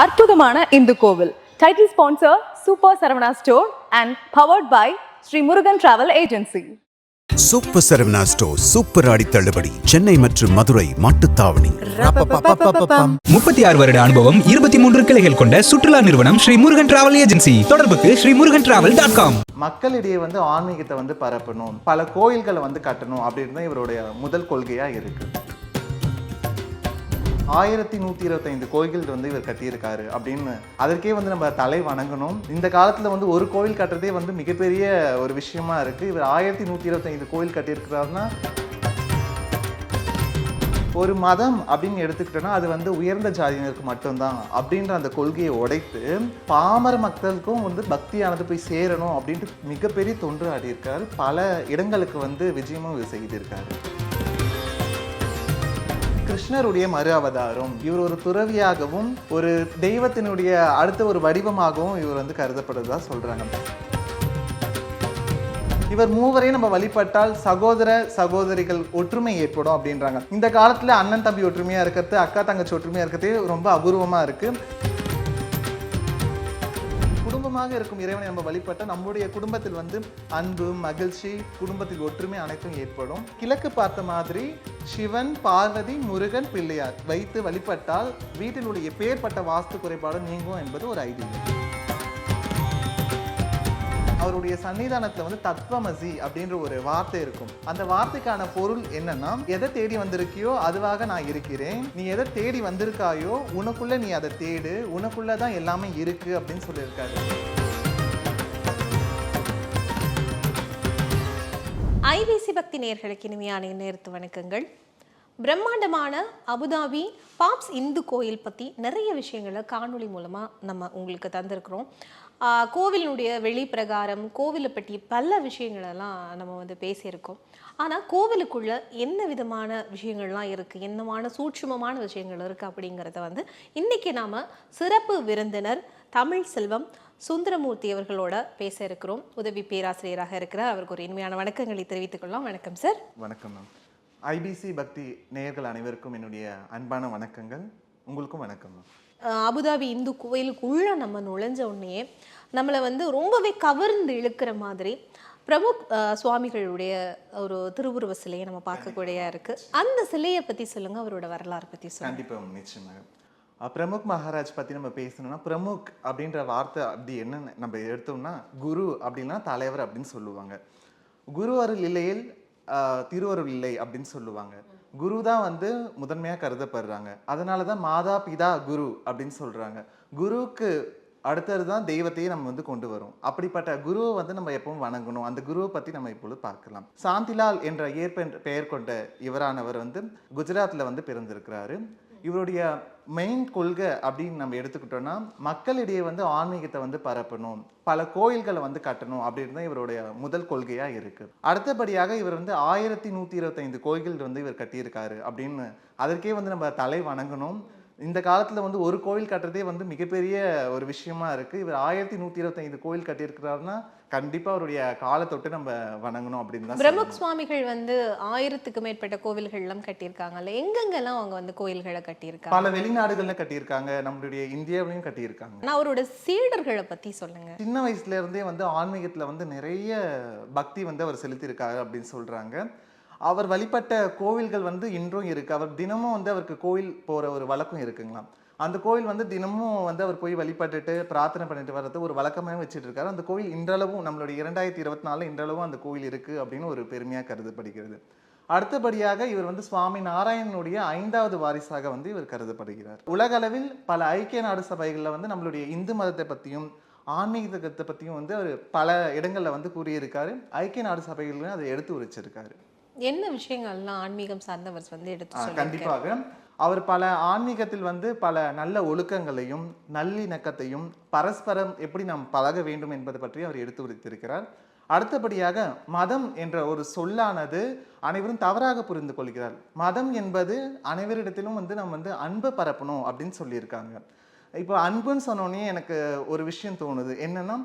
அற்புதமான இந்து கோவில். Title sponsor super Saravana store and powered by Sri Murugan travel agency super Saravana store super Aadi தள்ளுபடி. சென்னை மற்றும் மதுரை மாட்டுத்தாவணி. முப்பத்தி ஆறு வருட அனுபவம் இருபத்தி மூன்று கிளைகள் கொண்ட சுற்றுலா நிறுவனம் ஸ்ரீ முருகன் டிராவல் ஏஜென்சி தொடர்புக்கு Sri Murugan travel dot com மக்களிடையே வந்து ஆன்மீகத்தை வந்து பரப்பணும். பல கோயில்களை வந்து கட்டணும் அப்படின்னு தான் இவருடைய முதல் கொள்கையா இருக்கு. ஆயிரத்தி நூற்றி இருபத்தைந்து கோயில்கள் வந்து இவர் கட்டியிருக்காரு அப்படின்னு அதற்கே வந்து நம்ம தலை வணங்கணும். இந்த காலத்தில் வந்து ஒரு கோயில் கட்டுறதே வந்து மிகப்பெரிய ஒரு விஷயமா இருக்குது இவர் ஆயிரத்தி நூற்றி இருபத்தைந்து கோயில் கட்டியிருக்கிறாருன்னா ஒரு மதம் அப்படின்னு எடுத்துக்கிட்டோன்னா அது வந்து உயர்ந்த ஜாதியினருக்கு மட்டும்தான் அப்படின்ற அந்த கொள்கையை உடைத்து பாமர மக்களுக்கும் வந்து பக்தியானது போய் சேரணும் அப்படின்ட்டு மிகப்பெரிய தொன்று ஆடியிருக்காரு. பல இடங்களுக்கு வந்து விஜயமும் இவர் செய்திருக்காரு. கிருஷ்ணருடைய மறு அவதாரம் இவர் ஒரு துறவியாகவும் ஒரு தெய்வத்தினுடைய அடுத்த ஒரு வடிவமாகவும் இவர் வந்து கருதப்படுறதா சொல்றாங்க. இவர் மூவரையும் நம்ம வழிபட்டால் சகோதர சகோதரிகள் ஒற்றுமை ஏற்படும் அப்படின்றாங்க. இந்த காலத்துல அண்ணன் தம்பி ஒற்றுமையா இருக்கிறது அக்கா தங்கச்சி ஒற்றுமையா இருக்கிறதே ரொம்ப அபூர்வமா இருக்கு. குடும்பமாக இருக்கும் இறைவனை நம்ம வழிபட்ட நம்முடைய குடும்பத்தில் வந்து அன்பு மகிழ்ச்சி குடும்பத்தில் ஒற்றுமை அனைத்தும் ஏற்படும். கிழக்கு பார்த்த மாதிரி சிவன் பார்வதி முருகன் பிள்ளையார் வைத்து வழிபட்டால் வீட்டில் உள்ள எப்பேற்பட்ட வாஸ்து குறைபாடு நீங்கும் என்பது ஒரு ஐதீகம். அவருடைய சன்னிதானத்துல வந்து தத்வமசி அப்படின்ற ஒரு வார்த்தை இருக்கும். அந்த வார்த்தைக்கான பொருள் என்னன்னா எதை தேடி வந்திருக்கியோ அதுவாக நான் இருக்கிறேன். நீ எதை தேடி வந்திருக்காயோ உனக்குள்ள நீ அதை தேடு. உனக்குள்ள தான் எல்லாமே இருக்கு அப்படின்னு சொல்லியிருக்காரு. ஐபிசி பக்தி நேர்களுக்கு இனிமையான நேர்த்து வணக்கங்கள். பிரம்மாண்டமான அபுதாபி பாப்ஸ் இந்து கோயில் பற்றி நிறைய விஷயங்களை காணொளி மூலமாக நம்ம உங்களுக்கு தந்திருக்கிறோம். கோவிலினுடைய வெளிப்பிரகாரம் கோவிலை பற்றி பல விஷயங்களெல்லாம் நம்ம வந்து பேசியிருக்கோம். ஆனால் கோவிலுக்குள்ள என்ன விதமான விஷயங்கள்லாம் இருக்குது என்னமான சூட்சுமமான விஷயங்கள் இருக்குது அப்படிங்கிறத வந்து இன்றைக்கி நாம் சிறப்பு விருந்தினர் தமிழ் செல்வம் சுந்தரமூர்த்தி அவர்களோட பேச இருக்கிறோம். உதவி பேராசிரியராக இருக்கிறார். அவருக்கு ஒரு இனிமையான வணக்கங்களை தெரிவித்துக் கொள்ளலாம். வணக்கம் சார். வணக்கம் மேம் ஐபிசி பக்தி நேயர்கள் அனைவருக்கும் என்னுடைய அன்பான வணக்கங்கள். உங்களுக்கும் வணக்கம் மேம் அபுதாபி இந்து கோயிலுக்குள்ள நம்ம நுழைஞ்ச உடனே நம்மளை வந்து ரொம்பவே கவர்ந்து இழுக்கிற மாதிரி பிரமுக் சுவாமிகளுடைய ஒரு திருவுருவ சிலையை நம்ம பார்க்கக்கூடிய இருக்கு. அந்த சிலையை பத்தி சொல்லுங்க அவரோட வரலாறு பத்தி சொல்லுங்க. கண்டிப்பா நிச்சயமாக பிரமுக் மகாராஜ் பத்தி நம்ம பேசணும்னா பிரமுக் அப்படின்ற வார்த்தை அப்படி என்ன நம்ம எடுத்தோம்னா குரு அப்படின்னா தலைவர் அப்படின்னு சொல்லுவாங்க. குரு அருள் இல்லையில் திருவருள் இல்லை அப்படின்னு சொல்லுவாங்க. குரு தான் வந்து முதன்மையாக கருதப்படுறாங்க. அதனால தான் மாதா பிதா குரு அப்படின்னு சொல்கிறாங்க குருவுக்கு அடுத்தது தான் தெய்வத்தையே நம்ம வந்து கொண்டு வரும். அப்படிப்பட்ட குருவை வந்து நம்ம எப்பவும் வணங்கணும். அந்த குருவை பற்றி நம்ம இப்பொழுது பார்க்கலாம். சாந்திலால் என்ற இயற்பெயர் பெயர் கொண்ட இவரானவர் வந்து குஜராத்தில் வந்து பிறந்திருக்கிறாரு. இவருடைய மெயின் கொள்கை அப்படின்னு நம்ம எடுத்துக்கிட்டோம்னா மக்களிடையே வந்து ஆன்மீகத்தை வந்து பரப்பணும். பல கோயில்களை வந்து கட்டணும் அப்படின்னு தான் இவருடைய முதல் கொள்கையா இருக்கு. அடுத்தபடியாக இவர் வந்து ஆயிரத்தி நூத்தி இருபத்தைந்து கோயில்கள் வந்து இவர் கட்டியிருக்காரு அப்படின்னு அதற்கே வந்து நம்ம தலை வணங்கணும். இந்த காலத்துல வந்து ஒரு கோயில் கட்டுறதே வந்து மிகப்பெரிய ஒரு விஷயமா இருக்கு. இவர் ஆயிரத்தி நூத்தி இருபத்தைந்து கோயில் கட்டியிருக்கிறாருன்னா கண்டிப்பா அவருடைய காலை தொட்டு நம்ம வணங்கணும் அப்படின்னு தான் பிரமுக். சுவாமிகள் வந்து ஆயிரத்துக்கு மேற்பட்ட கோவில்கள் எல்லாம் கட்டியிருக்காங்கல்ல எங்கெங்கெல்லாம் அவங்க வந்து கோயில்களை கட்டியிருக்காங்க? பல வெளிநாடுகள்ல கட்டியிருக்காங்க நம்மளுடைய இந்தியாவிலையும் கட்டியிருக்காங்க. ஆனா அவரோட சீடர்களை பத்தி சொல்லுங்க. சின்ன வயசுல இருந்தே வந்து ஆன்மீகத்துல வந்து நிறைய பக்தி வந்து அவர் செலுத்தியிருக்காரு அப்படின்னு சொல்றாங்க. அவர் வழிபட்ட கோவில்கள் வந்து இன்றும் இருக்கு. அவர் தினமும் வந்து அவருக்கு கோவில் போற ஒரு வழக்கம் இருக்குங்களாம். அந்த கோவில் வந்து தினமும் வந்து அவர் போய் வழிபட்டுட்டு பிரார்த்தனை பண்ணிட்டு வர்றது ஒரு வழக்கமே வச்சுட்டு இருக்காரு அந்த கோவில் இன்றளவும் நம்மளுடைய இரண்டாயிரத்தி இருபத்தி நாலு இன்றளவும் அந்த கோவில் இருக்கு அப்படின்னு ஒரு பெருமையா கருதப்படுகிறது. அடுத்தபடியாக இவர் வந்து சுவாமி நாராயணனுடைய ஐந்தாவது வாரிசாக வந்து இவர் கருதப்படுகிறார். உலகளவில் பல ஐக்கிய நாடு சபைகளில் வந்து நம்மளுடைய இந்து மதத்தை பற்றியும் ஆன்மீகத்தை பற்றியும் வந்து அவர் பல இடங்களில் வந்து கூறியிருக்காரு. ஐக்கிய நாடு சபைகள்லையும் அதை எடுத்து உரைச்சிருக்காரு. என்ன விஷயங்கள்லாம் ஆன்மீகம் சார்ந்தவர் வந்து எடுத்து கண்டிப்பாக. அவர் பல ஆன்மீகத்தில் வந்து பல நல்ல ஒழுக்கங்களையும் நல்லிணக்கத்தையும் பரஸ்பரம் எப்படி நாம் பழக வேண்டும் என்பது பற்றி அவர் எடுத்து உரைத்திருக்கிறார் அடுத்தபடியாக மதம் என்ற ஒரு சொல்லானது அனைவரும் தவறாக புரிந்து கொள்கிறார். மதம் என்பது அனைவரிடத்திலும் வந்து நம்ம வந்து அன்பை பரப்பணும் அப்படின்னு சொல்லியிருக்காங்க. இப்போ அன்புன்னு சொன்னோடனே எனக்கு ஒரு விஷயம் தோணுது. என்னன்னா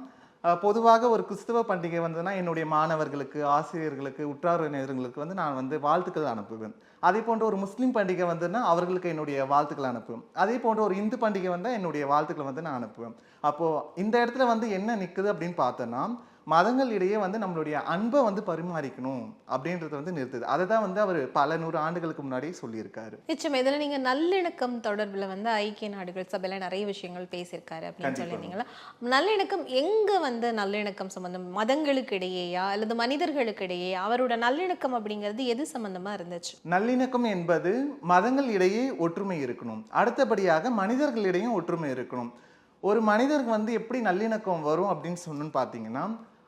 பொதுவாக ஒரு கிறிஸ்துவ பண்டிகை வந்ததுன்னா என்னுடைய மாணவர்களுக்கு ஆசிரியர்களுக்கு உற்றார் உறவினர்களுக்கு வந்து நான் வந்து வாழ்த்துக்கள் அனுப்புவேன். அதே போன்ற ஒரு முஸ்லீம் பண்டிகை வந்துன்னா அவர்களுக்கு என்னுடைய வாழ்த்துக்களை அனுப்புவேன். அதே போன்ற ஒரு இந்து பண்டிகை வந்தால் என்னுடைய வாழ்த்துக்களை வந்து நான் அனுப்புவேன். அப்போது இந்த இடத்துல வந்து என்ன நிற்குது அப்படின்னு பார்த்தோன்னா மதங்கள் இடையே வந்து நம்மளுடைய அன்பை வந்து பரிமாறிக்கணும் அப்படின்றத வந்து நிறுத்துது. அதை தான் வந்து அவர் பல நூறு ஆண்டுகளுக்கு முன்னாடியே சொல்லியிருக்காரு. நிச்சயம் இதுல நீங்க நல்லிணக்கம் தொடர்புல வந்து ஐக்கிய நாடுகள் சபையில நிறைய விஷயங்கள் பேசியிருக்காரு அப்படின்னு. சொல்லியிருந்தீங்களா? நல்லிணக்கம் எங்க வந்து நல்லிணக்கம் சம்பந்தம் மதங்களுக்கு இடையேயா அல்லது மனிதர்களுக்கு இடையே அவரோட நல்லிணக்கம் அப்படிங்கிறது எது சம்பந்தமா இருந்துச்சு? நல்லிணக்கம் என்பது மதங்கள் இடையே ஒற்றுமை இருக்கணும். அடுத்தபடியாக மனிதர்களிடையும் ஒற்றுமை இருக்கணும். ஒரு மனிதருக்கு வந்து எப்படி நல்லிணக்கம் வரும் அப்படின்னு சொன்னு பார்த்தீங்கன்னா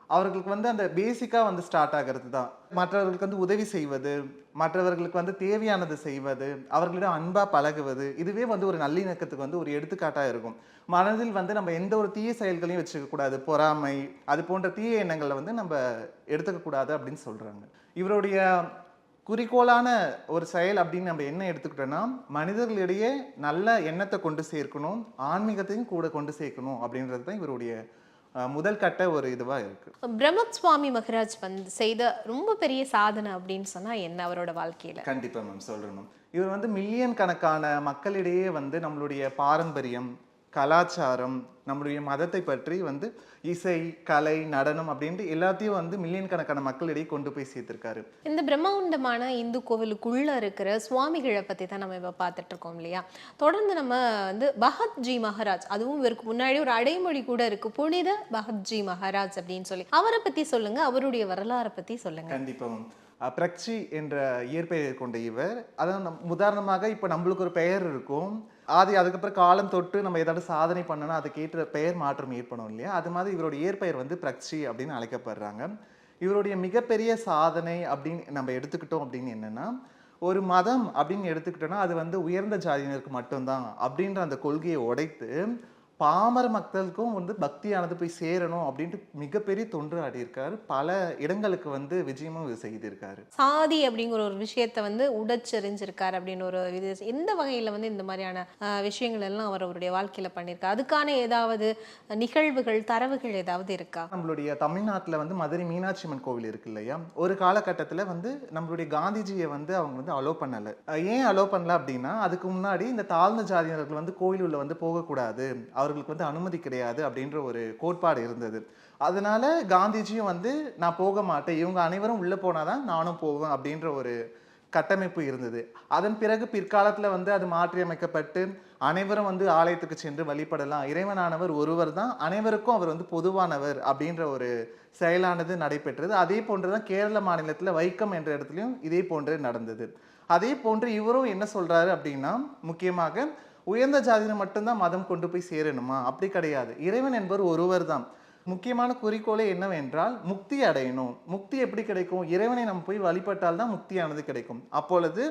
அவர்களுக்கு வந்து அந்த பேசிக்காக வந்து ஸ்டார்ட் ஆகிறது தான் மற்றவர்களுக்கு வந்து உதவி செய்வது மற்றவர்களுக்கு வந்து தேவையானது செய்வது அவர்களிடம் அன்பாக பழகுவது இதுவே வந்து ஒரு நல்லிணக்கத்துக்கு வந்து ஒரு எடுத்துக்காட்டாக இருக்கும். மனதில் வந்து நம்ம எந்த ஒரு தீய செயல்களையும் வச்சுக்கக்கூடாது பொறாமை அது போன்ற தீய எண்ணங்களை வந்து நம்ம எடுத்துக்கக்கூடாது அப்படின்னு சொல்கிறாங்க இவருடைய குறிக்கோளான ஒரு செயல் அப்படின்னு நம்ம என்ன எடுத்துக்கிட்டோன்னா மனிதர்களிடையே நல்ல எண்ணத்தை கொண்டு சேர்க்கணும் ஆன்மீகத்தையும் கூட கொண்டு சேர்க்கணும் அப்படின்றது தான் இவருடைய முதல் கட்ட ஒரு இதுவாக இருக்கு. பிரம்மத் சுவாமி மகராஜ் வந்து செய்த ரொம்ப பெரிய சாதனை அப்படின்னு சொன்னா என்ன அவரோட வாழ்க்கையில? கண்டிப்பா மேம் சொல்லணும் இவர் வந்து மில்லியன் கணக்கான மக்களிடையே வந்து நம்மளுடைய பாரம்பரியம் கலாச்சாரம் நம்மளுடைய மதத்தை பற்றி வந்து இசை கலை நடனம் அப்படின்ட்டு எல்லாத்தையும் வந்து மில்லியன் கணக்கான மக்களிடையே கொண்டு போய் சேர்த்திருக்காரு. இந்த பிரம்மாண்டமான இந்து கோவிலுக்குள்ள இருக்கிற சுவாமிகளை பத்தி தான் நம்ம இப்ப பார்த்துட்டு இருக்கோம் இல்லையா? தொடர்ந்து நம்ம வந்து பகத்ஜி மகாராஜ் அதுவும் இவருக்கு முன்னாடி ஒரு அடைமொழி கூட இருக்கு புனித பகத்ஜி மகாராஜ் அப்படின்னு சொல்லி. அவரை பத்தி சொல்லுங்க அவருடைய வரலாறை பத்தி சொல்லுங்க. கண்டிப்பா பிரக்ஷி என்ற இயற்பெயர் கொண்ட இவர். அதான் உதாரணமாக இப்போ நம்மளுக்கு ஒரு பெயர் இருக்கும். அது அதுக்கப்புறம் காலம் தொட்டு நம்ம ஏதாவது சாதனை பண்ணணும் அதுக்கேற்ற பெயர் மாற்றம் ஏற்படும் இல்லையா? அது மாதிரி இவருடைய இயற்பெயர் வந்து பிரக்ஷி அப்படின்னு அழைக்கப்படுறாங்க. இவருடைய மிகப்பெரிய சாதனை அப்படின்னு நம்ம எடுத்துக்கிட்டோம் அப்படின்னு என்னன்னா ஒரு மதம் அப்படின்னு எடுத்துக்கிட்டோன்னா அது வந்து உயர்ந்த ஜாதியினருக்கு மட்டும்தான் அப்படின்ற அந்த கொள்கையை உடைத்து பாமர மக்களுக்கும் வந்து பக்தியானது போய் சேரணும் அப்படின்ட்டு மிகப்பெரிய தொன்று ஆடியிருக்காரு. பல இடங்களுக்கு வந்து விஜயமும் இது செய்திருக்காரு. சாதி அப்படிங்கிற ஒரு விஷயத்தை வந்து உடைச்செறிஞ்சிருக்காரு அப்படின்னு ஒரு இது எந்த வகையில வந்து இந்த மாதிரியான விஷயங்கள் எல்லாம் அவர் அவருடைய வாழ்க்கையில பண்ணியிருக்காரு? அதுக்கான ஏதாவது நிகழ்வுகள் தரவுகள் ஏதாவது இருக்கா? நம்மளுடைய தமிழ்நாட்டில் வந்து மதுரை மீனாட்சி அம்மன் கோவில் இருக்கு இல்லையா? ஒரு காலகட்டத்தில் வந்து நம்மளுடைய காந்திஜியை வந்து அவங்க வந்து அலோ பண்ணலை. ஏன் அலோ பண்ணல அப்படின்னா அதுக்கு முன்னாடி இந்த தாழ்ந்த ஜாதியினர்கள் வந்து கோயில் உள்ள வந்து போகக்கூடாது. அவர்களுக்கு வந்து அனுமதி கிடையாது அப்படின்ற ஒரு கோட்பாடு இருந்தது. அதனால காந்திஜியும் வந்து நான் போக மாட்டேன். இவங்க அனைவரும் உள்ளே போனாதான் நானும் போவேன் அப்படின்ற ஒரு கட்டமைப்பு இருந்தது. அதன் பிறகு பிற்காலத்தில் வந்து அது மாற்றியமைக்கப்பட்டு அனைவரும் வந்து ஆலயத்துக்கு சென்று வழிபடலாம். இறைவனானவர் ஒருவர் தான். அனைவருக்கும் அவர் வந்து பொதுவானவர் அப்படின்ற ஒரு செயலானது நடைபெற்றது. அதே போன்றுதான் கேரள மாநிலத்தில் வைக்கம் என்ற இடத்துலயும் இதே போன்று நடந்தது. அதே போன்று இவரும் என்ன சொல்றாரு அப்படின்னா முக்கியமாக உயர்ந்த ஜாதியினர் மட்டும்தான் மதம் கொண்டு போய் சேரணுமா? அப்படி கிடையாது. இறைவன் என்பவர் ஒருவர் தான் முக்கியமான குறிக்கோளே என்னவென்றால் முக்தி அடையணும். முக்தி எப்படி கிடைக்கும்? இறைவனை நம்ம போய் வழிபட்டால் தான் முக்தியானது கிடைக்கும். அப்பொழுது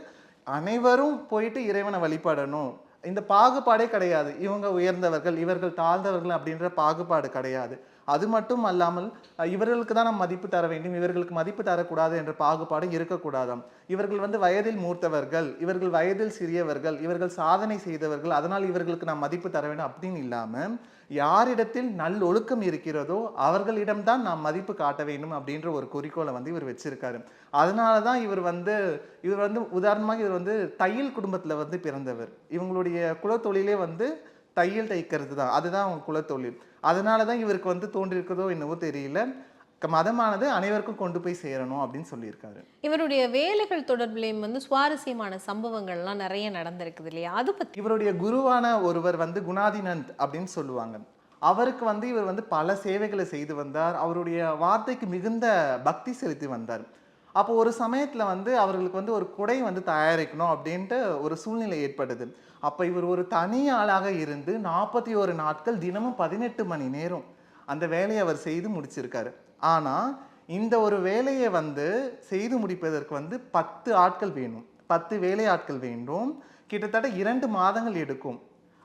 அனைவரும் போயிட்டு இறைவனை வழிபடணும். இந்த பாகுபாடே கிடையாது. இவங்க உயர்ந்தவர்கள் இவர்கள் தாழ்ந்தவர்கள் அப்படின்ற பாகுபாடு கிடையாது. அது மட்டும் அல்லாமல் இவர்களுக்கு தான் நாம் மதிப்பு தர வேண்டும். இவர்களுக்கு மதிப்பு தரக்கூடாது என்ற பாகுபாடு இருக்கக்கூடாதாம். இவர்கள் வந்து வயதில் மூத்தவர்கள் இவர்கள் வயதில் சிறியவர்கள் இவர்கள் சாதனை செய்தவர்கள் அதனால் இவர்களுக்கு நாம் மதிப்பு தர வேண்டும் அப்படின்னு இல்லாமல் யாரிடத்தில் நல்லொழுக்கம் இருக்கிறதோ அவர்களிடம்தான் நாம் மதிப்பு காட்ட வேண்டும் அப்படின்ற ஒரு குறிக்கோளை வந்து இவர் வச்சிருக்காரு. அதனால தான் இவர் வந்து இவர் வந்து உதாரணமாக இவர் வந்து தையல் குடும்பத்தில் வந்து பிறந்தவர். இவங்களுடைய குலத்தொழிலே வந்து தையல் தைக்கிறது தான். அதுதான் அவங்க குலத்தொழில் அதனால தான் இவருக்கு வந்து தோன்றியிருக்கிறதோ என்னவோ தெரியல. மதமானது அனைவருக்கும் கொண்டு போய் சேரணும் அப்படின்னு சொல்லியிருக்காரு. இவருடைய வேலைகள் தொடர்பிலையும் வந்து சுவாரஸ்யமான சம்பவங்கள்லாம் நிறைய நடந்திருக்குது இல்லையா? அது பத்தி இவருடைய குருவான ஒருவர் வந்து குணாதினந்த் அப்படின்னு சொல்லுவாங்க. அவருக்கு வந்து இவர் வந்து பல சேவைகளை செய்து வந்தார். அவருடைய வார்த்தைக்கு மிகுந்த பக்தி செலுத்தி வந்தார். அப்போ ஒரு சமயத்துல வந்து அவர்களுக்கு வந்து ஒரு குடை வந்து தயாரிக்கணும் அப்படின்ட்டு ஒரு சூழ்நிலை ஏற்படுது அப்ப இவர் ஒரு தனி ஆளாக இருந்து நாற்பத்தி ஒரு நாட்கள் தினமும் பதினெட்டு மணி நேரம் அந்த வேலையை அவர் செய்து முடிச்சிருக்காரு. ஆனா இந்த ஒரு வேலையை வந்து செய்து முடிப்பதற்கு வந்து பத்து ஆட்கள் வேணும். பத்து வேலை ஆட்கள் வேண்டும். கிட்டத்தட்ட இரண்டு மாதங்கள் எடுக்கும்.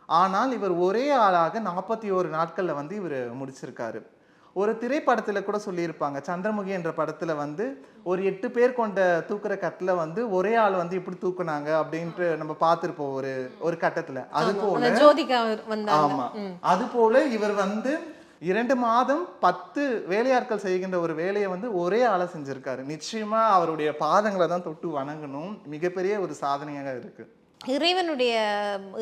ஆனால் இவர் ஒரே ஆளாக நாற்பத்தி ஒரு நாட்களில் வந்து இவர் முடிச்சிருக்காரு. ஒரு திரைப்படத்துல கூட சொல்லியிருப்பாங்க. சந்திரமுகி என்ற படத்துல வந்து ஒரு எட்டு பேர் கொண்ட தூக்குற கட்டில வந்து ஒரே ஆள் வந்து இப்படி தூக்குனாங்க அப்படின்ட்டு நம்ம பார்த்திருப்போம் ஒரு ஒரு கட்டத்துல. அது போல அந்த ஜோதிகா வந்தாங்க. ஆமா. அது போல இவர் வந்து இரண்டு மாதம் பத்து வேலையாட்கள் செய்கின்ற ஒரு வேலையை வந்து ஒரே ஆளை செஞ்சிருக்காரு. நிச்சயமா அவருடைய பாதங்களை தான் தொட்டு வணங்கணும். மிகப்பெரிய ஒரு சாதனையாக இருக்கு. இறைவனுடைய